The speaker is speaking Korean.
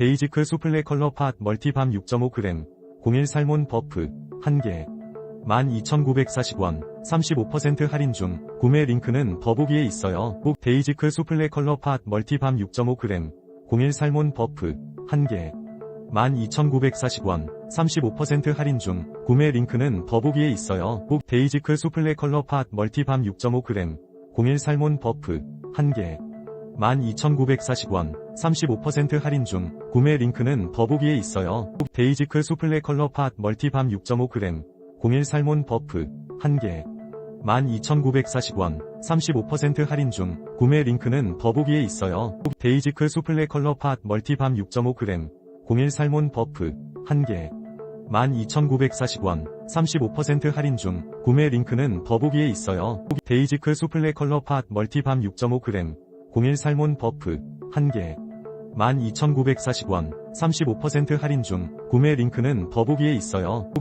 데이지크 수플레 컬러 팟 멀티밤 6.5g 01 살몬 버프 1개 12,940원 35% 할인 중 구매 링크는 더보기에 있어요. 꼭 데이지크 수플레 컬러 팟 멀티밤 6.5g 01 살몬 버프 1개 12,940원 35% 할인 중 구매 링크는 더보기에 있어요. 꼭 데이지크 수플레 컬러 팟 멀티밤 6.5g 01 살몬 버프 1개 12,940원 35% 할인 중 구매 링크는 더보기에 있어요. 꼭 데이지크 수플레 컬러 팟 멀티밤 6.5g 01 살몬 버프 1개 12,940원 35% 할인 중 구매 링크는 더보기에 있어요. 꼭 데이지크 수플레 컬러 팟 멀티밤 6.5g 01 살몬 버프 1개 12,940원 35% 할인 중 구매 링크는 더보기에 있어요. 꼭 데이지크 수플레 컬러 팟 멀티밤 6.5g 01 살몬 버프 1개 12,940원 35% 할인 중 구매 링크는 더보기에 있어요. 꼭